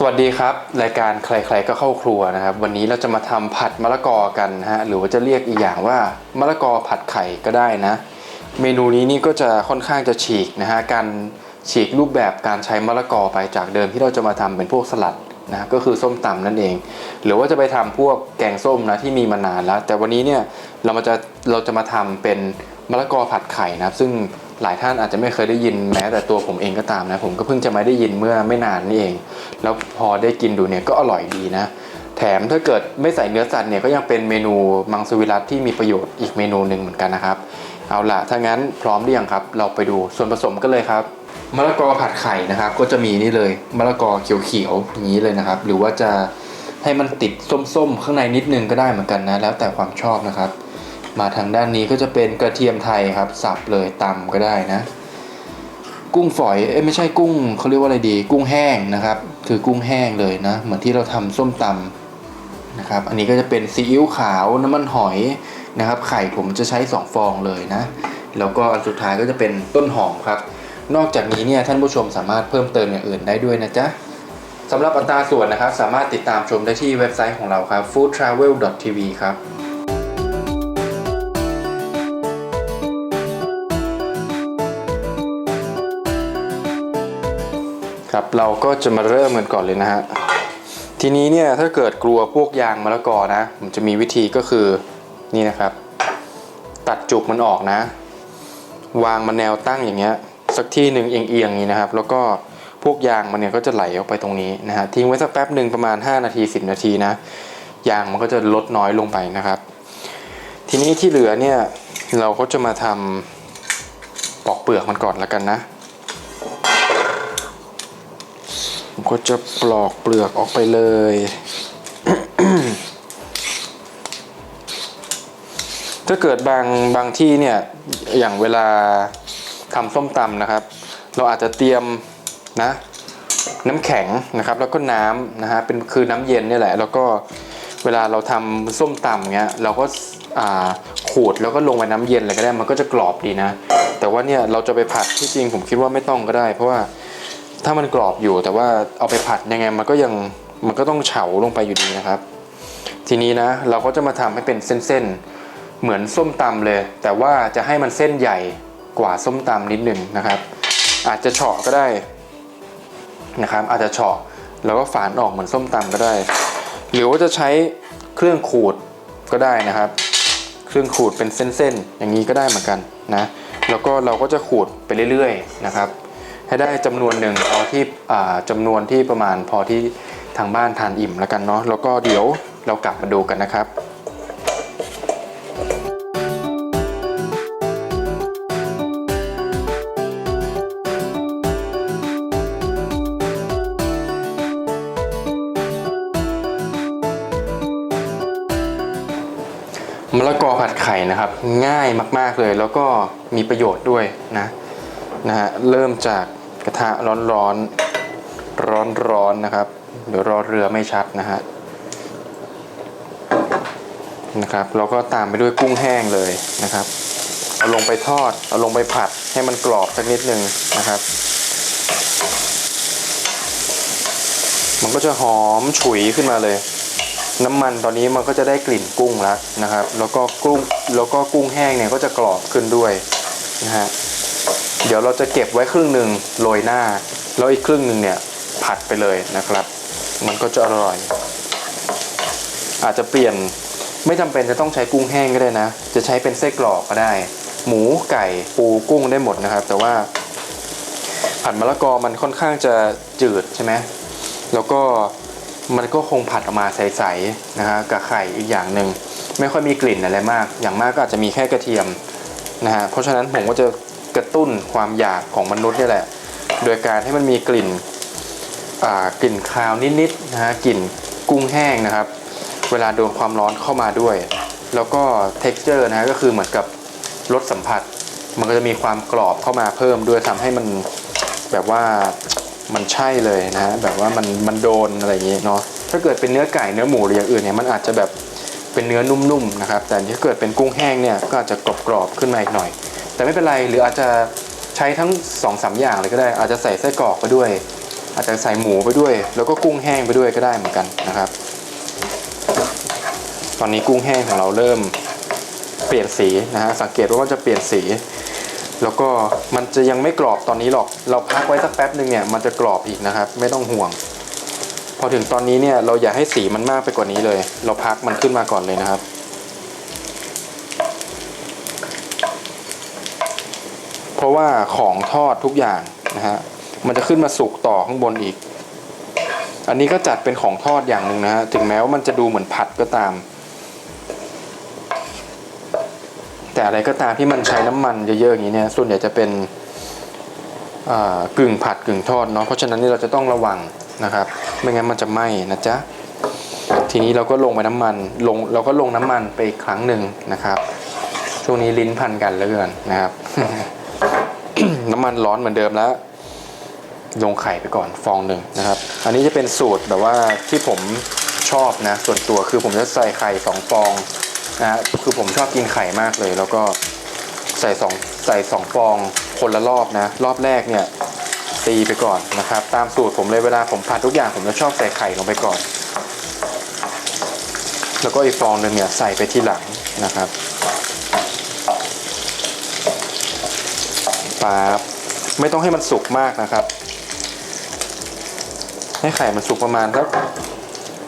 สวัสดีครับ รายการใครๆก็เข้าครัวนะครับ วันนี้เราจะมาทำผัดมะละกอกันนะฮะหรือว่าจะเรียกอีกอย่างว่ามะละกอผัดไข่ก็ได้นะ เมนูนี้นี่ก็จะค่อนข้างจะฉีกนะฮะการฉีกรูปแบบการใช้มะละกอไปจากเดิมที่เราจะมาทำเป็นพวกสลัดนะก็คือส้มตำนั่นเอง หรือว่าจะไปทำพวกแกงส้มนะที่มีมานานแล้ว แต่วันนี้เนี่ยเรามาจะเราจะมาทำเป็นมะละกอผัดไข่นะครับซึ่ง หลายท่านอาจจะไม่เคยได้ยินแม้แต่ตัวผมเองก็ตามนะ ผมก็เพิ่งจะมาได้ยินเมื่อไม่นานนี่เอง แล้วพอได้กินดูเนี่ยก็อร่อยดีนะ แถมถ้าเกิดไม่ใส่เนื้อสัตว์เนี่ยก็ยังเป็นเมนูมังสวิรัตที่มีประโยชน์อีกเมนูหนึ่งเหมือนกันนะครับ เอาล่ะถ้างั้นพร้อมหรือยังครับ เราไปดูส่วนผสมกันเลยครับมะละกอผัดไข่นะครับ ก็จะมีนี่เลยมะละกอเขียวๆอย่างนี้เลยนะครับ หรือว่าจะให้มันติดส้มๆ ข้างในนิดนึงก็ได้เหมือนกันนะ แล้วแต่ความชอบนะครับ มาทางด้านนี้ก็จะเป็นกระเทียมไทยครับสับเลยตำก็ได้นะ กุ้งฝอยเอ้ไม่ใช่กุ้งเขาเรียกว่าอะไรดี กุ้งแห้งนะครับ คือกุ้งแห้งเลยนะ เหมือนที่เราทำส้มตำนะครับ อันนี้ก็จะเป็นซีอิ๊วขาวน้ำมันหอยนะครับ ไข่ผมจะใช้ 2 ฟองเลยนะ แล้วก็อันสุดท้ายก็จะเป็นต้นหอมครับ นอกจากนี้เนี่ยท่านผู้ชมสามารถเพิ่มเติมอย่างอื่นได้ด้วยนะจ๊ะสำหรับอัตราส่วนนะครับ สามารถติดตามชมได้ที่เว็บไซต์ของเราครับ foodtravel.tv ครับ ครับเราก็จะมาเริ่มกันก่อนเลยนะฮะทีนี้เนี่ยถ้าเกิดกลัวพวกยางมะละกอนะผมจะมีวิธีก็คือนี่นะครับ ตัดจุกมันออกนะ วางมันแนวตั้งอย่างเงี้ยสักที่หนึ่งเอียงๆอย่างนี้นะครับ แล้วก็พวกยางมันเนี่ยก็จะไหลออกไปตรงนี้นะฮะทิ้งไว้สักแป๊บหนึ่งประมาณ 5 นาที 10 นาทีนะยางมันก็จะลดน้อยลงไปนะครับ ทีนี้ที่เหลือเนี่ยเราก็จะมาทำปอกเปลือกมันก่อนแล้วกันนะ ผมก็จะปลอกเปลือกออกไปเลย ถ้าเกิดบางบางที่เนี่ย อย่างเวลาทำส้มตำนะครับ เราอาจจะเตรียมนะน้ำแข็งนะครับ แล้วก็น้ำนะฮะเป็นคือน้ำเย็นเนี่ยแหละ แล้วก็เวลาเราทำส้มตำเงี้ยเราก็ขูดแล้วก็ลงไปน้ำเย็นอะไรก็ได้มันก็จะกรอบดีนะ แต่ว่าเนี่ยเราจะไปผัดที่จริงผมคิดว่าไม่ต้องก็ได้ เพราะว่า ถ้ามันกรอบอยู่แต่ว่าเอาไปผัดยังไงมันก็ยังมันก็ต้องเฉาลงไปอยู่ดีนะครับ ทีนี้นะเราก็จะมาทำให้เป็นเส้นๆเหมือนส้มตำเลย แต่ว่าจะให้มันเส้นใหญ่กว่าส้มตำนิดหนึ่งนะครับ อาจจะเฉาะก็ได้นะครับ อาจจะเฉาะแล้วก็ฝานออกเหมือนส้มตำก็ได้ หรือว่าจะใช้เครื่องขูดก็ได้นะครับ เครื่องขูดเป็นเส้นๆอย่างนี้ก็ได้เหมือนกันนะแล้วก็เราก็จะขูดไปเรื่อยๆนะครับ ให้ได้จำนวนหนึ่งพอที่อ่าจำนวนที่ประมาณพอที่ทางบ้านทานอิ่มแล้วกันเนาะแล้วก็เดี๋ยวเรากลับมาดูกันนะครับมะละกอผัดไข่นะครับง่ายมาก ๆเลยแล้วก็มีประโยชน์ด้วยนะนะฮะเริ่มจาก ระทะร้อนๆร้อนๆนะครับเดี๋ยวรอเรือไม่ชัดนะฮะนะครับแล้วก็ตามไปด้วยกุ้งแห้งเลยนะครับ เอาลงไปทอด เอาลงไปผัดให้มันกรอบสักนิดนึงนะครับ มันก็จะหอมฉุยขึ้นมาเลย น้ำมันตอนนี้มันก็จะได้กลิ่นกุ้งแล้วนะครับ แล้วก็กุ้งแล้วก็กุ้งแห้งเนี่ยก็จะกรอบขึ้นด้วยนะฮะ เดี๋ยวเราจะเก็บไว้ครึ่งหนึ่งโรยหน้า แล้วอีกครึ่งหนึ่งเนี่ยผัดไปเลยนะครับ มันก็จะอร่อย อาจจะเปลี่ยนไม่จำเป็นจะต้องใช้กุ้งแห้งก็ได้นะ จะใช้เป็นไส้กรอกก็ได้ หมูไก่ปูกุ้งได้หมดนะครับ แต่ว่าผัดมะละกอมันค่อนข้างจะจืดใช่ไหมแล้วก็มันก็คงผัดออกมาใสๆนะฮะกับไข่อีกอย่างหนึ่งไม่ค่อยมีกลิ่นอะไรมาก อย่างมากก็อาจจะมีแค่กระเทียมนะฮะเพราะฉะนั้นผมก็จะ กระตุ้นความอยากของมนุษย์นี่แหละ โดยการให้มันมีกลิ่นกลิ่นคาวนิดๆนะฮะกลิ่นกุ้งแห้งนะครับ เวลาโดนความร้อนเข้ามาด้วย แล้วก็ texture นะฮะก็คือเหมือนกับรสสัมผัส มันก็จะมีความกรอบเข้ามาเพิ่มด้วยทำให้มันแบบว่ามันใช่เลยนะฮะแบบว่ามันมันโดนอะไรอย่างเงี้เนาะถ้าเกิดเป็นเนื้อไก่เนื้อหมูหรืออย่างอื่นเนี่ยมันอาจจะแบบเป็นเนื้อนุ่มๆนะครับ แต่ถ้าเกิดเป็นกุ้งแห้งเนี่ยก็อาจจะกรอบๆขึ้นมาอีกหน่อย แต่ไม่เป็นไรหรืออาจจะใช้ทั้ง2อสอย่างเลยก็ได้ อาจจะใส่ไส้กรอกไปด้วย อาจจะใส่หมูไปด้วย แล้วก็กุ้งแห้งไปด้วยก็ได้เหมือนกันนะครับ ตอนนี้กุ้งแห้งของเราเริ่มเปลี่ยนสีนะฮะสังเกตว่ามันจะเปลี่ยนสี แล้วก็มันจะยังไม่กรอบตอนนี้หรอก เราพักไว้สักแป๊บหนึ่งเนี่ยมันจะกรอบอีกนะครับ ไม่ต้องห่วง พอถึงตอนนี้เนี่ยเราอย่าให้สีมันมากไปกว่านี้เลย เราพักมันขึ้นมาก่อนเลยนะครับ เพ ราะว่าของทอดทุกอย่างนะฮะมันจะขึ้นมาสุกต่อข้างบนอีก อันนี้ก็จัดเป็นของทอดอย่างหนึ่งนะฮะถึงแม้ว่ามันจะดูเหมือนผัดก็ตาม แต่อะไรก็ตามที่มันใช้น้ำมันเยอะๆอย่างนี้เนี่ยส่วนใหญ่จะเป็นกึ่งผัดกึ่งทอดเนาะเพราะฉะนั้นนี่เราจะต้องระวังนะครับ ไม่งั้นมันจะไหม้นะจ๊ะทีนี้เราก็ลงไปน้ำมันลงเราก็ลงน้ำมันไปอีกครั้งหนึ่งนะครับ ช่วงนี้ลิ้นพันกันเหลือเกินนะครับ น้ำมันร้อนเหมือนเดิมแล้วลงไข่ไปก่อนฟองหนึ่งนะครับ อันนี้จะเป็นสูตรแบบว่าที่ผมชอบนะ ส่วนตัวคือผมจะใส่ไข่สองฟองนะฮะคือผมชอบกินไข่มากเลย แล้วก็ใส่สองใส่สองฟองคนละรอบนะ รอบแรกเนี่ยตีไปก่อนนะครับ ตามสูตรผมเลยเวลาผมผัดทุกอย่างผมจะชอบใส่ไข่ลงไปก่อน แล้วก็อีกฟองหนึ่งเนี่ยใส่ไปทีหลังนะครับ ป๊าบไม่ต้องให้มันสุกมากนะครับ ให้ไข่มันสุกประมาณสัก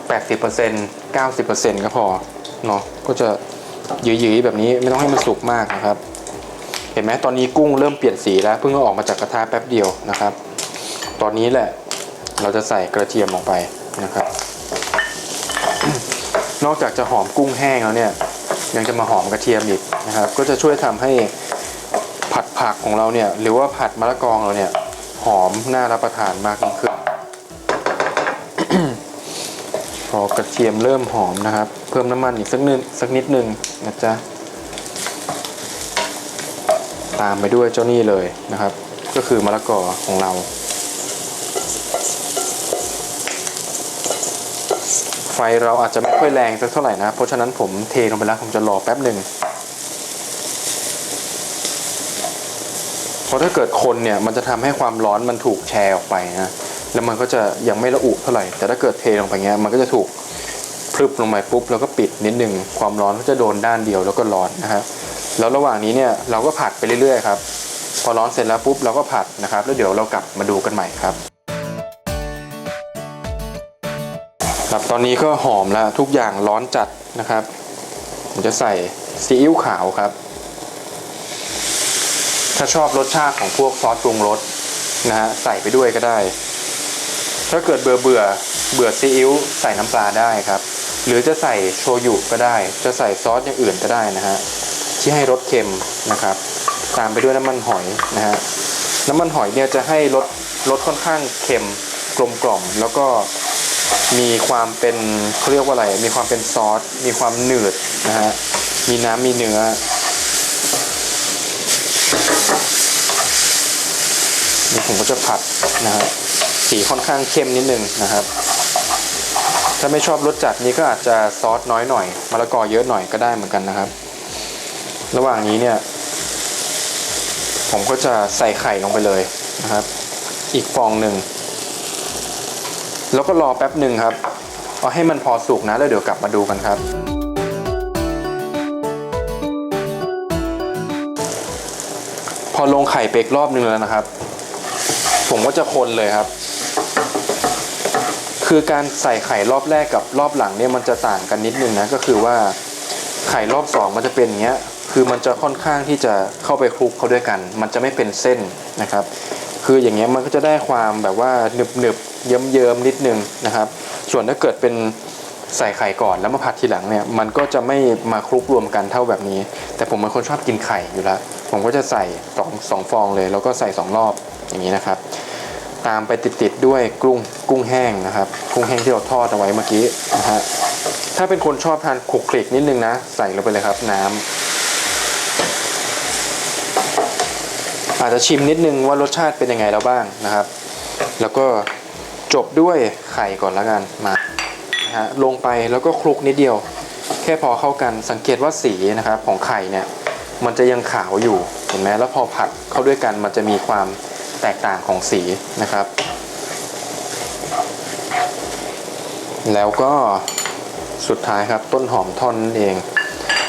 แปดสิบเปอร์เซ็นต์เก้าสิบเปอร์เซ็นต์ก็พอเนาะก็จะยืยๆแบบนี้ไม่ต้องให้มันสุกมากนะครับ เห็นไหมตอนนี้กุ้งเริ่มเปลี่ยนสีแล้วเพิ่งอออกมาจากกระทะแป๊บเดียวนะครับ ตอนนี้แหละเราจะใส่กระเทียมลงไปนะครับ นอกจากจะหอมกุ้งแห้งแล้วเนี่ย ยังจะมาหอมกระเทียมอีกนะครับ ก็จะช่วยทำให้ ผัดผักของเราเนี่ยหรือว่าผัดมะละกอของเราเนี่ยหอมน่ารับประทานมากยิ่งขึ้นพอกระเทียมเริ่มหอมนะครับ เพิ่มน้ำมันอีกสักนิดสักนิดนึงนะจ๊ะตามไปด้วยเจ้านี่เลยนะครับ ก็คือมะละกอของเรา ไฟเราอาจจะไม่ค่อยแรงสักเท่าไหร่นะ เพราะฉะนั้นผมเทลงไปแล้วผมจะรอแป๊บหนึ่ง เพราะถ้าเกิดคนเนี่ยมันจะทำให้ความร้อนมันถูกแชร์ออกไปนะแล้วมันก็จะยังไม่ระอุเท่าไหร่ แต่ถ้าเกิดเทลงไปเงี้ยมันก็จะถูกพรึบลงไปปุ๊บแล้วก็ปิดนิดนึงความร้อนก็จะโดนด้านเดียวแล้วก็ร้อนนะครับแล้วระหว่างนี้เนี่ยเราก็ผัดไปเรื่อยๆครับพอร้อนเสร็จแล้วปุ๊บเราก็ผัดนะครับ แล้วเดี๋ยวเรากลับมาดูกันใหม่ครับครับตอนนี้ก็หอมแล้วทุกอย่างร้อนจัดนะครับผมจะใส่ซีอิ๊วขาวครับ ถ้าชอบรสชาติของพวกซอสปรุงรสนะฮะใส่ไปด้วยก็ได้ ถ้าเกิดเบื่อเบื่อเบื่อซีอิ๊วใส่น้ำปลาได้ครับ หรือจะใส่โชยุก็ได้ จะใส่ซอสอย่างอื่นก็ได้นะฮะที่ให้รสเค็มนะครับ ตามไปด้วยน้ำมันหอยนะฮะน้ำมันหอยเนี่ยจะให้รสรสค่อนข้างเค็มกลมกล่อมแล้วก็มีความเป็นเขาเรียกว่าอะไร มีความเป็นซอส มีความหนืดนะฮะ มีน้ำมีเนื้อ นี่ผมก็จะผัดนะฮะสีค่อนข้างเข้มนิดนึงนะครับ ถ้าไม่ชอบรสจัดนี้ก็อาจจะซอสน้อยหน่อยมะละกอเยอะหน่อยก็ได้เหมือนกันนะครับ ระหว่างนี้เนี่ย ผมก็จะใส่ไข่ลงไปเลยนะครับ อีกฟองหนึ่งแล้วก็รอแป๊บหนึ่งครับเอาให้มันพอสุกนะแล้วเดี๋ยวกลับมาดูกันครับ พอลงไข่เปกรอบหนึ่งแล้วนะครับ ผมก็จะคนเลยครับ คือการใส่ไข่รอบแรกกับรอบหลังเนี่ยมันจะต่างกันนิดนึงนะก็คือว่าไข่รอบสองมันจะเป็นอย่างเงี้ย คือมันจะค่อนข้างที่จะเข้าไปคลุกเข้าด้วยกัน มันจะไม่เป็นเส้นนะครับ คืออย่างเงี้ยมันก็จะได้ความแบบว่าหนึบหนึบๆเยิ้มเยิ้มๆนิดนึงนะครับ ส่วนถ้าเกิดเป็นใส่ไข่ก่อนแล้วมาผัดทีหลังเนี่ย มันก็จะไม่มาคลุกรวมกันเท่าแบบนี้ แต่ผมเป็นคนชอบกินไข่อยู่แล้ว ผมก็จะใส่สองสองฟองเลย แล้วก็ใส่สองรอบอย่างนี้นะครับ ตามไปติดๆด้วยกุ้งกุ้งแห้งนะครับ กุ้งแห้งที่เราทอดเอาไว้เมื่อกี้นะฮะถ้าเป็นคนชอบทานขลุกคลิกนิดนึงนะ ใส่ลงไปเลยครับน้ำอาจจะชิมนิดนึงว่ารสชาติเป็นยังไงแล้วบ้างนะครับ แล้วก็จบด้วยไข่ก่อนแล้วกันมานะฮะลงไปแล้วก็คลุกนิดเดียว แค่พอเข้ากันสังเกตว่าสีนะครับของไข่เนี่ยมันจะยังขาวอยู่เห็นไหมแล้วพอผัดเข้าด้วยกันมันจะมีความ แตกต่างของสีนะครับ แล้วก็สุดท้ายครับต้นหอมท่อนนั่นเอง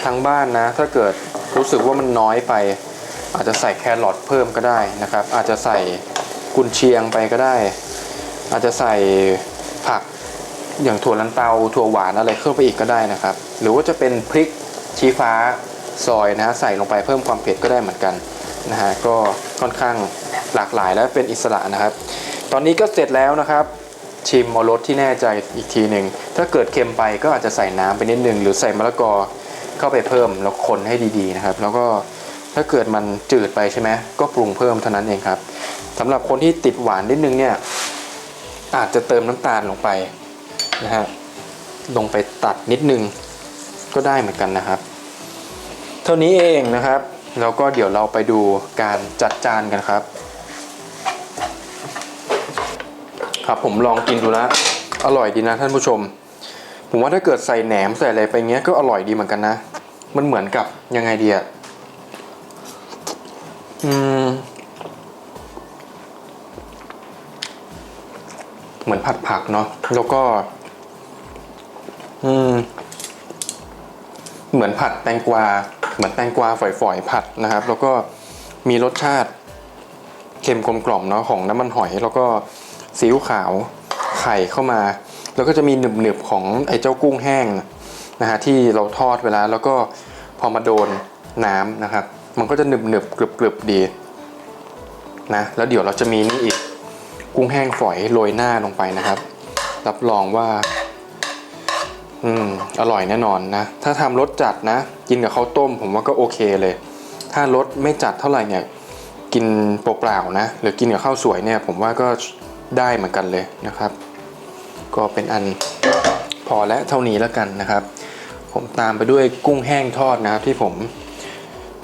ทั้งบ้านนะ ถ้าเกิดรู้สึกว่ามันน้อยไป อาจจะใส่แครอทเพิ่มก็ได้นะครับ อาจจะใส่กุนเชียงไปก็ได้ อาจจะใส่ผักอย่างถั่วลันเตาถั่วหวานอะไรเข้าไปอีกก็ได้นะครับ หรือว่าจะเป็นพริกชี้ฟ้าซอยนะฮะใส่ลงไปเพิ่มความเผ็ดก็ได้เหมือนกัน นะฮะก็ค่อนข้างหลากหลายและเป็นอิสระนะครับ ตอนนี้ก็เสร็จแล้วนะครับ ชิมเอารสที่แน่ใจอีกทีหนึ่งถ้าเกิดเค็มไปก็อาจจะใส่น้ำไปนิดนึงหรือใส่มะละกอเข้าไปเพิ่มแล้วคนให้ดีๆนะครับ แล้วก็ถ้าเกิดมันจืดไปใช่ไหมก็ปรุงเพิ่มเท่านั้นเองครับสำหรับคนที่ติดหวานนิดนึงเนี่ยอาจจะเติมน้ำตาลลงไปนะฮะลงไปตัดนิดนึงก็ได้เหมือนกันนะครับ เท่านี้เองนะครับ แล้วก็เดี๋ยวเราไปดูการจัดจานกันครับ ครับผมลองกินดูแล้วอร่อยดีนะท่านผู้ชม ผมว่าถ้าเกิดใส่แหนมใส่อะไรไปเงี้ยก็อร่อยดีเหมือนกันนะ มันเหมือนกับยังไงดีอะอืมเหมือนผัดผักเนาะแล้วก็ อืม เหมือนผัดแตงกวา เหมือนแตงกวาฝอยๆผัดนะครับ แล้วก็มีรสชาติเค็มกลมกล่อมเนาะของน้ำมันหอย แล้วก็ซีอิ๊วขาวไข่เข้ามา แล้วก็จะมีหนึบๆของไอ้เจ้ากุ้งแห้งนะฮะที่เราทอดเวลาแล้วก็พอมาโดนน้ำนะครับ มันก็จะหนึบๆกรึบๆดีนะแล้วเดี๋ยวเราจะมีนี่อีกกุ้งแห้งฝอยโรยหน้าลงไปนะครับ รับรองว่า อืมอร่อยแน่นอนนะ ถ้าทำรสจัดนะ กินกับข้าวต้ม ผมว่าก็โอเคเลย ถ้ารสไม่จัดเท่าไหร่เนี่ยกินเปล่าๆนะ หรือกินกับข้าวสวยเนี่ย ผมว่าก็ได้เหมือนกันเลยนะครับ ก็เป็นอันพอและเท่านี้แล้วกันนะครับ ผมตามไปด้วยกุ้งแห้งทอดนะครับที่ผม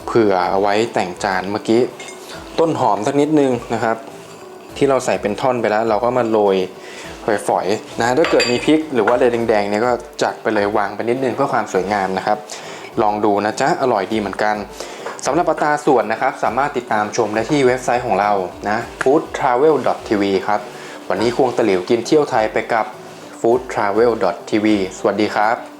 เผื่อเอาไว้แต่งจานเมื่อกี้ ต้นหอมสักนิดนึงนะครับ ที่เราใส่เป็นท่อนไปแล้ว เราก็มาโรย ฝอยๆนะถ้าเกิดมีพริกหรือว่าอะไรแดงๆเนี่ยก็จัดไปเลยวางไปนิดนึงเพื่อความสวยงามนะครับ ลองดูนะจ๊ะอร่อยดีเหมือนกันสำหรับอัตราส่วนนะครับ สามารถติดตามชมได้ที่เว็บไซต์ของเรานะ foodtravel.tv ครับ วันนี้ควงตะหลิวกินเที่ยวไทยไปกับ foodtravel.tv สวัสดีครับ